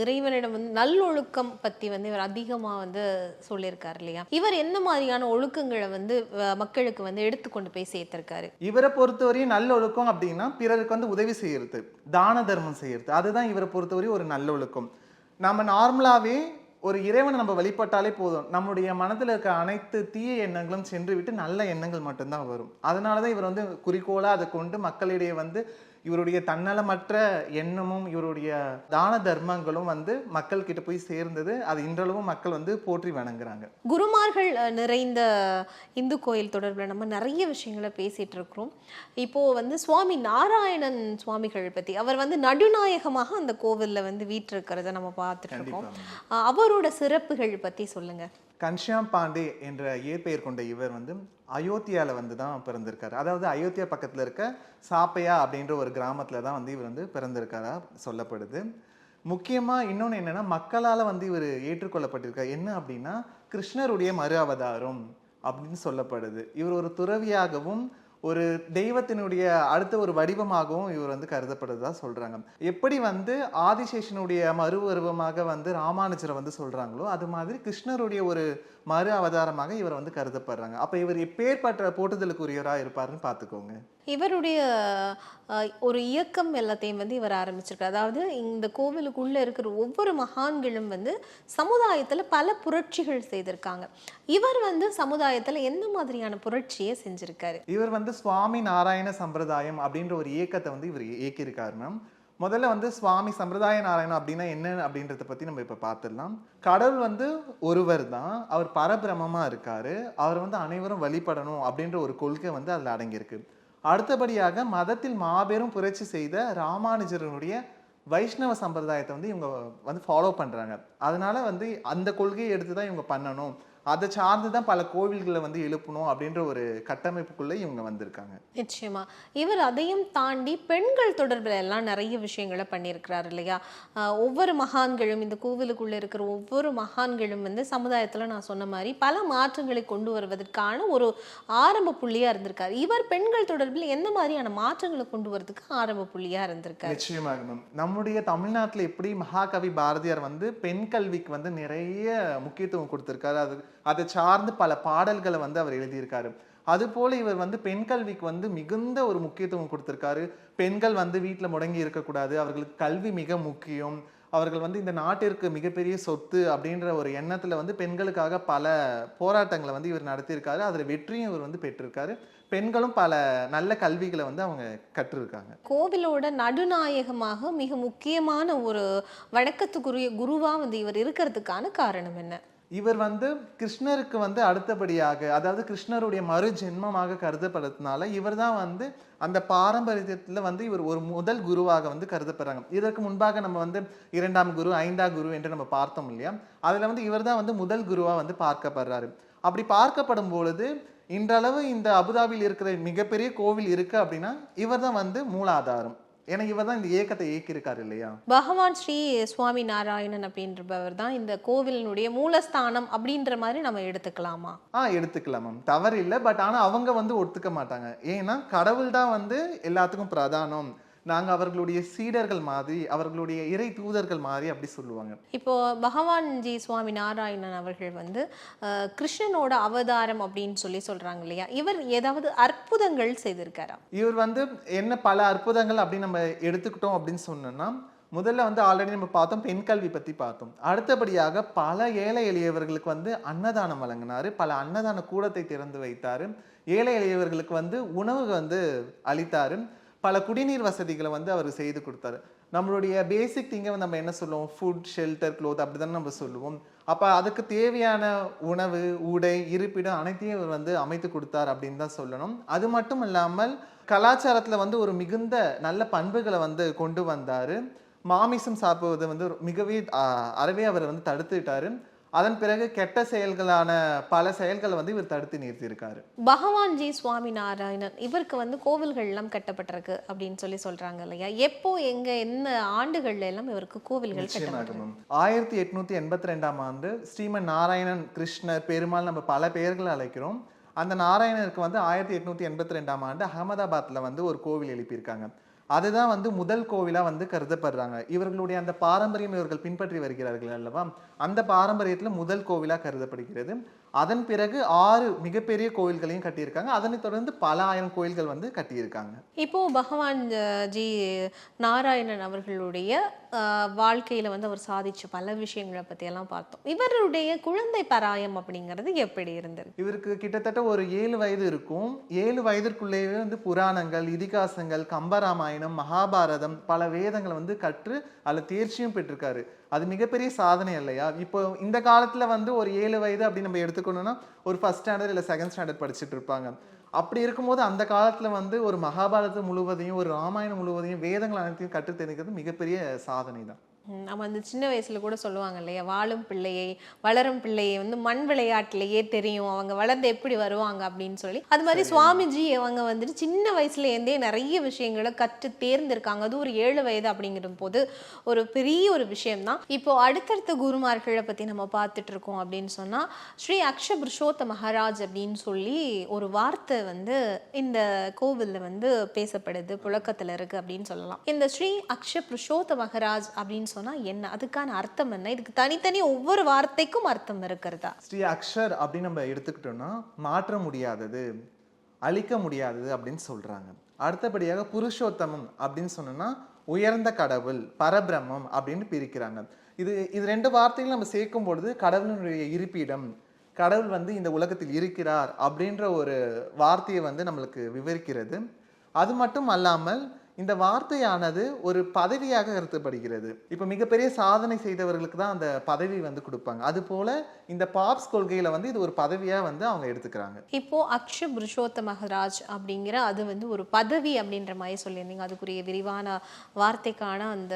இறைவனிடம் வந்து நல்லொழுக்கம் பத்தி வந்து இவர் அதிகமா வந்து சொல்லியிருக்காரு இல்லையா? இவர் என்ன மாதிரியான ஒழுக்கங்களை வந்து மக்களுக்கு வந்து எடுத்துக்கொண்டு போய் சேர்த்திருக்காரு? இவரை பொறுத்தவரையும் நல்லொழுக்கம் அப்படின்னா பிறருக்கு வந்து உதவி செய்யறது தான தர்மம் செய்யறது. அதுதான் இவரை பொறுத்தவரையும் ஒரு நல்ல ஒழுக்கம் நம்ம நார்மலாவே ஒரு இறைவனை நம்ம வழிபட்டாலே போதும். நம்முடைய மனதில் இருக்க அனைத்து தீய எண்ணங்களும் சென்று விட்டு நல்ல எண்ணங்கள் மட்டும்தான் வரும். அதனால தான் இவர் வந்து குறிக்கோளாக அதை கொண்டு மக்களிடையே வந்து இவருடைய தன்னலமற்ற எண்ணமும் இவருடைய தான தர்மங்களும் வந்து மக்கள் கிட்ட போய் சேர்ந்தது. அது இன்றளவும் மக்கள் வந்து போற்றி வணங்குறாங்க. குருமார்கள் நிறைந்த இந்து கோயில் தொடர்பில் நம்ம நிறைய விஷயங்களை பேசிட்டு இருக்கிறோம் இப்போ வந்து சுவாமி நாராயணன் சுவாமிகள் பத்தி அவர் வந்து நடுநாயகமாக அந்த கோவில்ல வந்து வீற்றிருக்கிறத நம்ம பார்த்துட்டு இருக்கோம் அவரோட சிறப்புகள் பத்தி சொல்லுங்க. கன்ஷியாம் பாண்டே என்ற இயற்பெயர் கொண்ட இவர் வந்து அயோத்தியாவில் வந்து தான் பிறந்திருக்காரு. அதாவது அயோத்தியா பக்கத்தில் இருக்க சாப்பையா அப்படின்ற ஒரு கிராமத்தில் தான் வந்து இவர் வந்து பிறந்திருக்காரா சொல்லப்படுது. முக்கியமாக இன்னொன்று என்னென்னா மக்களால் வந்து இவர் ஏற்றுக்கொள்ளப்பட்டிருக்கார். என்ன அப்படின்னா கிருஷ்ணருடைய மறு அவதாரம் அப்படின்னு சொல்லப்படுது. இவர் ஒரு துறவியாகவும் ஒரு தெய்வத்தினுடைய அடுத்த ஒரு வடிவமாகவும் இவர் வந்து கருதப்படுறதா சொல்கிறாங்க எப்படி வந்து ஆதிசேஷனுடைய மறு உருவமாக வந்து ராமானுஜரை வந்து சொல்கிறாங்களோ அது மாதிரி கிருஷ்ணருடைய ஒரு மறு அவதாரமாக இவர் வந்து கருதப்படுறாங்க. அப்போ இவர் எப்பேற்பட்ட போட்டுதலுக்குரியவராக இருப்பாருன்னு பார்த்துக்கோங்க. இவருடைய ஒரு இயக்கம் எல்லாத்தையும் வந்து இவர் ஆரம்பிச்சிருக்காரு. அதாவது இந்த கோவிலுக்குள்ளே இருக்கிற ஒவ்வொரு மகான்களும் வந்து சமுதாயத்தில் பல புரட்சிகள் செய்திருக்காங்க. இவர் வந்து சமுதாயத்தில் எந்த மாதிரியான புரட்சியை செஞ்சிருக்காரு? இவர் வந்து சுவாமி நாராயண சம்பிரதாயம் அப்படின்ற ஒரு இயக்கத்தை வந்து இவர் இயக்கியிருக்காரு மேம் முதல்ல வந்து சுவாமி சம்பிரதாய நாராயணம் அப்படின்னா என்ன அப்படின்றத பற்றி நம்ம இப்போ பார்த்துடலாம் கடவுள் வந்து ஒருவர் தான். அவர் பரபிரமமாக இருக்கார். அவர் வந்து அனைவரும் வழிபடணும் அப்படின்ற ஒரு கொள்கை வந்து அதில் அடங்கியிருக்கு. அடுத்தபடியாக மதத்தில் மாபெரும் புரட்சி செய்த ராமானுஜரனுடைய வைஷ்ணவ சம்பிரதாயத்தை வந்து இவங்க வந்து ஃபாலோ பண்ணுறாங்க அதனால் வந்து அந்த கொள்கையை எடுத்து தான் இவங்க பண்ணணும். அதை சார்ந்து தான் பல கோவில்களை வந்து எழுப்பணும் அப்படின்ற ஒரு கட்டமைப்புக்குள்ள இவங்க வந்திருக்காங்க. நிச்சயமா. இவர் அதையும் தாண்டி பெண்கள் தொடர்பில் எல்லாம் நிறைய விஷயங்களை பண்ணியிருக்கிறார் இல்லையா? ஒவ்வொரு மகான்களும் இந்த கோவிலுக்குள்ள இருக்கிற ஒவ்வொரு மகான்களும் வந்து சமுதாயத்துல நான் சொன்ன மாதிரி பல மாற்றங்களை கொண்டு வருவதற்கான ஒரு ஆரம்ப புள்ளியா இருந்திருக்காரு. இவர் பெண்கள் தொடர்பில் என்ன மாதிரியான மாற்றங்களை கொண்டு வரதுக்கு ஆரம்ப புள்ளியா இருந்திருக்காரு? நிச்சயமாக மேம் நம்முடைய தமிழ்நாட்டுல எப்படி மகாகவி பாரதியார் வந்து பெண் கல்விக்கு வந்து நிறைய முக்கியத்துவம் கொடுத்திருக்காரு. அது அதை சார்ந்து பல பாடல்களை வந்து அவர் எழுதியிருக்காரு. அதுபோல இவர் வந்து பெண் கல்விக்கு வந்து மிகுந்த ஒரு முக்கியத்துவம் கொடுத்துருக்காரு. பெண்கள் வந்து வீட்டில் முடங்கி இருக்கக்கூடாது. அவர்களுக்கு கல்வி மிக முக்கியம். அவர்கள் வந்து இந்த நாட்டிற்கு மிகப்பெரிய சொத்து அப்படின்ற ஒரு எண்ணத்தில் வந்து பெண்களுக்காக பல போராட்டங்களை வந்து இவர் நடத்தியிருக்காரு. அதில் வெற்றியும் இவர் வந்து பெற்றிருக்காரு. பெண்களும் பல நல்ல கல்விகளை வந்து அவங்க கற்றிருக்காங்க. கோவிலோட நடுநாயகமாக மிக முக்கியமான ஒரு வணக்கத்துக்குரிய குருவாக வந்து இவர் இருக்கிறதுக்கான காரணம் என்ன? இவர் வந்து கிருஷ்ணருக்கு வந்து அடுத்தபடியாக அதாவது கிருஷ்ணருடைய மறு ஜென்மமாக கருதப்படுறதுனால இவர் தான் வந்து அந்த பாரம்பரியத்தில் வந்து இவர் ஒரு முதல் குருவாக வந்து கருதப்படுறாங்க. இதற்கு முன்பாக நம்ம வந்து இரண்டாம் குரு ஐந்தாம் குரு என்று நம்ம பார்த்தோம் இல்லையா? அதில் வந்து இவர் தான் வந்து முதல் குருவாக வந்து பார்க்கப்படுறாரு. அப்படி பார்க்கப்படும் பொழுது இன்றளவு இந்த அபுதாபியில் இருக்கிற மிகப்பெரிய கோவில் இருக்கு அப்படின்னா இவர் தான் வந்து மூலாதாரம். ஏன்னா இவர் தான் இந்த இயக்கத்தை இயக்கியிருக்காரு இல்லையா? பகவான் ஸ்ரீ சுவாமி நாராயணன் அப்படின்றவர் தான் இந்த கோவிலினுடைய மூலஸ்தானம் அப்படின்ற மாதிரி நம்ம எடுத்துக்கலாமா? ஆ எடுத்துக்கலாம் மேம். தவறு இல்லை பட் ஆனால் அவங்க வந்து ஒத்துக்க மாட்டாங்க. ஏன்னா கடவுள் தான் வந்து எல்லாத்துக்கும் பிரதானம். நாங்கள் அவர்களுடைய சீடர்கள் மாதிரி அவர்களுடைய இறை தூதர்கள் மாதிரி அப்படி சொல்லுவாங்க. இப்போ பகவான் ஜி சுவாமி நாராயணன் அவர்கள் வந்து கிருஷ்ணனோட அவதாரம் அப்படின்னு சொல்லி சொல்றாங்க இல்லையா? இவர் ஏதாவது அற்புதங்கள் செய்திருக்காரா? இவர் வந்து என்ன பல அற்புதங்கள் அப்படி நம்ம எடுத்துக்கிட்டோம் அப்படின்னு சொன்னோம்னா முதல்ல வந்து ஆல்ரெடி நம்ம பார்த்தோம் பெண் கல்வி பற்றி பார்த்தோம். அடுத்தபடியாக பல ஏழை எளியவர்களுக்கு வந்து அன்னதானம் வழங்கினாரு பல அன்னதான கூடத்தை திறந்து வைத்தாரு. ஏழை எளியவர்களுக்கு வந்து உணவு வந்து அளித்தாரு. பல குடிநீர் வசதிகளை வந்து அவர் செய்து கொடுத்தாரு. நம்மளுடைய பேசிக் திங்கை நம்ம என்ன சொல்லுவோம்? ஃபுட் ஷெல்டர் க்ளோத் அப்படி தானே நம்ம சொல்லுவோம். அப்போ அதுக்கு தேவையான உணவு உடை இருப்பிடம் அனைத்தையும் இவர் வந்து அமைத்து கொடுத்தார் அப்படின்னு தான் சொல்லணும். அது மட்டும் இல்லாமல் கலாச்சாரத்தில் வந்து ஒரு மிகுந்த நல்ல பண்புகளை வந்து கொண்டு வந்தார். மாமிசம் சாப்பிடுவது வந்து மிகவே அறவே அவர் வந்து தடுத்துட்டாரு அதன் பிறகு கெட்ட செயல்களான பல செயல்களை வந்து இவர் தடுத்து நிறுத்தியிருக்காரு. பகவான் ஜி சுவாமி நாராயணன் இவருக்கு வந்து கோவில்கள் எல்லாம் கட்டப்பட்டிருக்கு அப்படின்னு சொல்லி சொல்றாங்க இல்லையா? எப்போ எங்க என்ன ஆண்டுகள்ல எல்லாம் இவருக்கு கோவில்கள் கட்டப்பட்டிருக்கு? ஆயிரத்தி எட்நூத்தி எண்பத்தி ரெண்டாம் ஆண்டு ஸ்ரீமன் நாராயணன் கிருஷ்ணர் பெருமாள் நம்ம பல பெயர்களை அழைக்கிறோம். அந்த நாராயணருக்கு வந்து ஆயிரத்தி எட்நூத்தி எண்பத்தி ரெண்டாம் ஆண்டு அகமதாபாத்ல வந்து ஒரு கோவில் எழுப்பியிருக்காங்க. அதுதான் வந்து முதல் கோவிலாக வந்து கருதப்படுறாங்க. இவர்களுடைய அந்த பாரம்பரியம் இவர்கள் பின்பற்றி வருகிறார்கள் அல்லவா? அந்த பாரம்பரியத்தில் முதல் கோவிலாக கருதப்படுகிறது. அதன் பிறகு ஆறு மிகப்பெரிய கோவில்களையும் கட்டியிருக்காங்க. அதனைத் தொடர்ந்து பல ஆயிரம் கோயில்கள் வந்து கட்டியிருக்காங்க. இப்போ பகவான் ஜி நாராயணன் அவர்களுடைய வாழ்க்கையில வந்து அவர் சாதிச்ச பல விஷயங்களை பத்தி எல்லாம் பார்த்தோம். இவருடைய குழந்தை பராயம் அப்படிங்கிறது எப்படி இருந்தது? இவருக்கு கிட்டத்தட்ட ஒரு ஏழு வயது இருக்கும். ஏழு வயதிற்குள்ளேயே வந்து புராணங்கள் இதிகாசங்கள் கம்பராமாயணம் மகாபாரதம் பல வேதங்களை வந்து கற்று அதில் தேர்ச்சியும் பெற்றிருக்காரு. அது மிகப்பெரிய சாதனை இல்லையா? இப்போ இந்த காலத்தில் வந்து ஒரு ஏழு வயது அப்படி நம்ம எடுத்துக்கணும்னா ஒரு ஃபஸ்ட் ஸ்டாண்டர்ட் இல்லை செகண்ட் ஸ்டாண்டர்ட் படிச்சுட்டு இருப்பாங்க. அப்படி இருக்கும்போது அந்த காலத்தில் வந்து ஒரு மகாபாரதம் முழுவதையும் ஒரு ராமாயணம் முழுவதையும் வேதங்கள் அனைத்தையும் கற்று தெரிவிக்கிறது மிகப்பெரிய சாதனை தான் நம்ம அந்த சின்ன வயசுல கூட சொல்லுவாங்க இல்லையா? வாழும் பிள்ளையை வளரும் பிள்ளையை வந்து மண் விளையாட்டுலயே தெரியும். அவங்க வளர்ந்து எப்படி வருவாங்க அப்படின்னு சொல்லி. அது மாதிரி சுவாமிஜி அவங்க வந்துட்டு சின்ன வயசுல இருந்தே நிறைய விஷயங்களை கற்று தேர்ந்திருக்காங்க அது ஒரு ஏழு வயது அப்படிங்கிற போது ஒரு பெரிய ஒரு விஷயம்தான். இப்போ அடுத்தடுத்த குருமார்களை பத்தி நம்ம பார்த்துட்டு இருக்கோம் அப்படின்னு சொன்னா ஸ்ரீ அக்ஷ புருஷோத்த மகாராஜ் அப்படின்னு சொல்லி ஒரு வார்த்தை வந்து இந்த கோவில்ல வந்து பேசப்படுது புழக்கத்துல இருக்கு அப்படின்னு சொல்லலாம். இந்த ஸ்ரீ அக்ஷ புருஷோத்த மகாராஜ் அப்படின்னு சொன்னா என்ன? அதுக்கான அர்த்தம் என்ன? இதுக்கு தனித்தனி ஒவ்வொரு வார்த்தைக்கும் அர்த்தம் இருக்கிறதா? ஸ்ரீ அக்ஷர் அப்படின்னு நம்ம எடுத்துக்கிட்டோம்னா மாற்ற முடியாதது அழிக்க முடியாதது அப்படின்னு சொல்றாங்க. அடுத்தபடியாக புருஷோத்தமம் அப்படின்னு சொன்னோம்னா உயர்ந்த கடவுள் பரபிரம்மம் அப்படின்னு பிரிக்கிறாங்க. இது இது ரெண்டு வார்த்தைகளும் நம்ம சேர்க்கும் பொழுது கடவுளினுடைய இருப்பிடம் கடவுள் வந்து இந்த உலகத்தில் இருக்கிறார் அப்படின்ற ஒரு வார்த்தையை வந்து நம்மளுக்கு விவரிக்கிறது. அது மட்டும் அல்லாமல் இந்த வார்த்தையானது ஒரு பதவியாக கருதப்படுகிறது. இப்போ மிகப்பெரிய சாதனை செய்தவர்களுக்கு தான் அந்த பதவி வந்து கொடுப்பாங்க. அது போல இந்த பாப்ஸ் கொள்கையில வந்து இது ஒரு பதவியா வந்து அவங்க எடுத்துக்கிறாங்க. இப்போ அக்ஷ புருஷோத்த மகராஜ் அப்படிங்கிற அது வந்து ஒரு பதவி அப்படின்ற மாதிரி சொல்லியிருந்தீங்க. அதுக்குரிய விரிவான வார்த்தைக்கான அந்த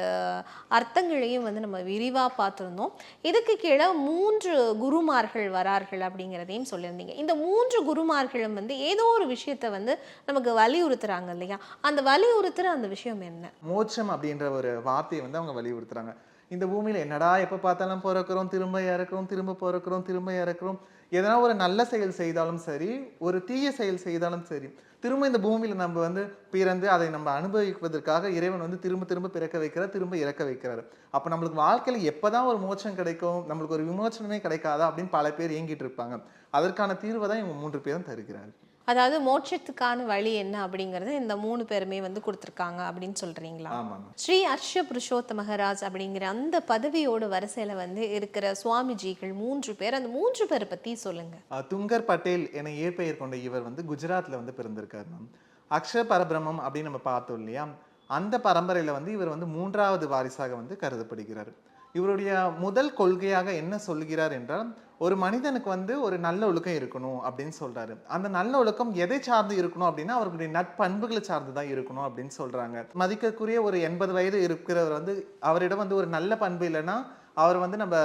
அர்த்தங்களையும் வந்து நம்ம விரிவாக பார்த்துருந்தோம். இதுக்கு கீழே மூன்று குருமார்கள் வரார்கள் அப்படிங்கிறதையும் சொல்லியிருந்தீங்க. இந்த மூன்று குருமார்களும் வந்து ஏதோ ஒரு விஷயத்தை வந்து நமக்கு வலியுறுத்துறாங்க இல்லையா? அந்த வலியுறுத்துற அந்த விஷயம் என்ன? மோட்சம் அப்படின்ற ஒரு வார்த்தையை வந்து அவங்க வலியுறுத்துறாங்க. இந்த பூமியில என்னடா எப்ப பார்த்தாலும் பிறக்கிறோம் திரும்ப இறக்குறோம் திரும்ப பிறக்கிறோம் திரும்ப இறக்குறோம். எதனா ஒரு நல்ல செயல் செய்தாலும் சரி ஒரு தீய செயல் செய்தாலும் சரி திரும்ப இந்த பூமியில நம்ம வந்து பிறந்து அதை நம்ம அனுபவிப்பதற்காக இறைவன் வந்து திரும்ப திரும்ப பிறக்க வைக்கிறார் திரும்ப இறக்க வைக்கிறார். அப்ப நம்மளுக்கு வாழ்க்கையில எப்பதான் ஒரு மோட்சம் கிடைக்கும் நம்மளுக்கு ஒரு விமோச்சனமே கிடைக்காதா அப்படின்னு பல பேர் இயங்கிட்டு இருப்பாங்க. அதற்கான தீர்வை தான் இவங்க மூன்று பேரும் தருகிறார் அதாவது மோட்சத்துக்கான வழி என்ன அப்படிங்கறத இந்த மூணு பேருமே வந்து கொடுத்துருக்காங்க அப்படின்னு சொல்றீங்களா? ஸ்ரீ அர்ஷ புருஷோத்த மகராஜ் அப்படிங்கிற அந்த பதவியோட வரிசையில வந்து இருக்கிற சுவாமிஜிகள் மூன்று பேர் அந்த மூன்று பேரை பத்தி சொல்லுங்க. துங்கர் பட்டேல் என இயற்பெயர் கொண்ட இவர் வந்து குஜராத்ல வந்து பிறந்திருக்காரு மேம். அக்ஷர பரபிரம்மம் அப்படின்னு நம்ம பார்த்தோம் இல்லையா? அந்த பரம்பரையில வந்து இவர் வந்து மூன்றாவது வாரிசாக வந்து கருதப்படுகிறார். இவருடைய முதல் கொள்கையாக என்ன சொல்கிறார் என்றால் ஒரு மனிதனுக்கு வந்து ஒரு நல்ல ஒழுக்கம் இருக்கணும் அப்படின்னு சொல்றாரு. அந்த நல்ல ஒழுக்கம் எதை சார்ந்து இருக்கணும் அப்படின்னா அவர்களுடைய நட்பண்புகளை சார்ந்து தான் இருக்கணும் அப்படின்னு சொல்றாங்க. மதிக்கக்கூடிய ஒரு எண்பது வயது இருக்கிறவர் வந்து அவரிடம் வந்து ஒரு நல்ல பண்பு இல்லைன்னா அவர் வந்து நம்ம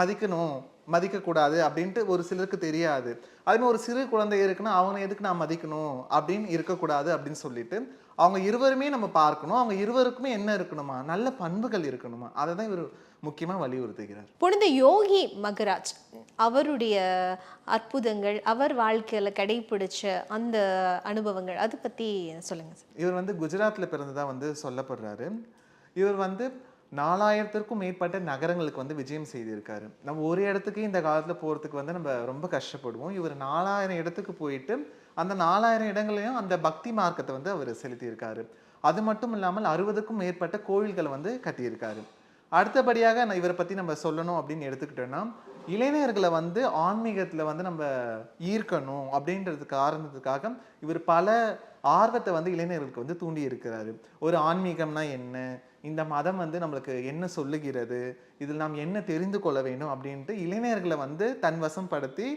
மதிக்கணும் மதிக்கக்கூடாது அப்படின்ட்டு ஒரு சிலருக்கு தெரியாது. அதுமாதிரி ஒரு சிறு குழந்தை இருக்குன்னா அவனை எதுக்கு நான் மதிக்கணும் அப்படின்னு இருக்கக்கூடாது அப்படின்னு சொல்லிட்டு அவங்க இருவருமே நம்ம பார்க்கணும். அவங்க இருவருக்குமே என்ன இருக்கணுமா? நல்ல பண்புகள் இருக்கணுமா? அதை தான் இவர் முக்கியமாக வலியுறுத்துகிறார். புனித யோகி மகராஜ் அவருடைய அற்புதங்கள் அவர் வாழ்க்கையில கடைபிடிச்ச அந்த அனுபவங்கள் அதை பத்தி சொல்லுங்க சார். இவர் வந்து குஜராத்தில் பிறந்ததா வந்து சொல்லப்படுறாரு. இவர் வந்து நாலாயிரத்திற்கும் மேற்பட்ட நகரங்களுக்கு வந்து விஜயம் செய்திருக்காரு. நம்ம ஒரு இடத்துக்கு இந்த காலத்தில் போகிறதுக்கு வந்து நம்ம ரொம்ப கஷ்டப்படுவோம். இவர் நாலாயிரம் இடத்துக்கு போயிட்டு அந்த நாலாயிரம் இடங்களையும் அந்த பக்தி மார்க்கத்தை வந்து அவர் செலுத்தியிருக்காரு. அது மட்டும் இல்லாமல் அறுபதுக்கும் மேற்பட்ட கோவில்களை வந்து கட்டியிருக்காரு. அடுத்தபடியாக நான் இவரை பற்றி நம்ம சொல்லணும் அப்படின்னு எடுத்துக்கிட்டோன்னா இளைஞர்களை வந்து ஆன்மீகத்தில் வந்து நம்ம ஈர்க்கணும் அப்படின்றது காரணத்துக்காக இவர் பல ஆர்வத்தை வந்து இளைஞர்களுக்கு வந்து தூண்டி இருக்கிறாரு ஒரு ஆன்மீகம்னா என்ன? இந்த மதம் வந்து நம்மளுக்கு என்ன சொல்லுகிறது? இதில் நாம் என்ன தெரிந்து கொள்ள வேண்டும் அப்படின்ட்டு இளைஞர்களை வந்து தன் வசப்படுத்தி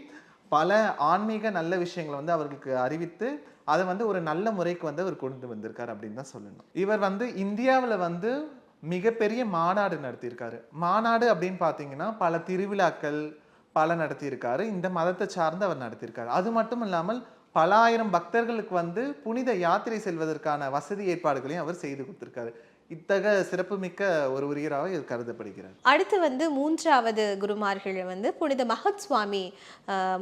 பல ஆன்மீக நல்ல விஷயங்களை வந்து அவர்களுக்கு அறிவித்து அதை வந்து ஒரு நல்ல முறைக்கு வந்து அவர் கொண்டு வந்திருக்கார் அப்படின்னு தான் சொல்லணும். இவர் வந்து இந்தியாவில் வந்து மிகப்பெரிய மாநாடு நடத்தியிருக்காரு. மாநாடு அப்படின்னு பார்த்தீங்கன்னா பல திருவிழாக்கள் பல நடத்தியிருக்காரு. இந்த மதத்தை சார்ந்து அவர் நடத்தியிருக்காரு. அது மட்டும் இல்லாமல் பல ஆயிரம் பக்தர்களுக்கு வந்து புனித யாத்திரை செல்வதற்கான வசதி ஏற்பாடுகளையும் அவர் செய்து கொடுத்திருக்காரு. இத்தக சிறப்புமிக்க ஒரு உரியராக இது கருதப்படுகிறார். அடுத்து வந்து மூன்றாவது குருமார்கள் வந்து புனித மகத் சுவாமி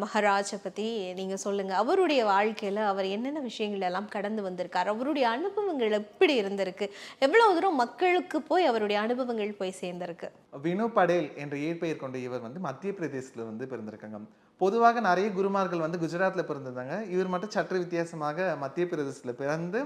மகாராஜை பத்தி நீங்க சொல்லுங்க. அவருடைய வாழ்க்கையில அவர் என்னென்ன விஷயங்கள் எல்லாம் கடந்து வந்திருக்கார்? அவருடைய அனுபவங்கள் எப்படி இருந்திருக்கு? எவ்வளவு தூரம் மக்களுக்கு போய் அவருடைய அனுபவங்கள் போய் சேர்ந்திருக்கு? வினு படேல் என்ற இயற்பெயர் கொண்ட இவர் வந்து மத்திய பிரதேசத்துல வந்து பிறந்திருக்காங்க. பொதுவாக நிறைய குருமார்கள் வந்து குஜராத்தில் பிறந்திருந்தாங்க. இவர் மட்டும் சற்று வித்தியாசமாக மத்திய பிரதேசத்தில் பிறந்து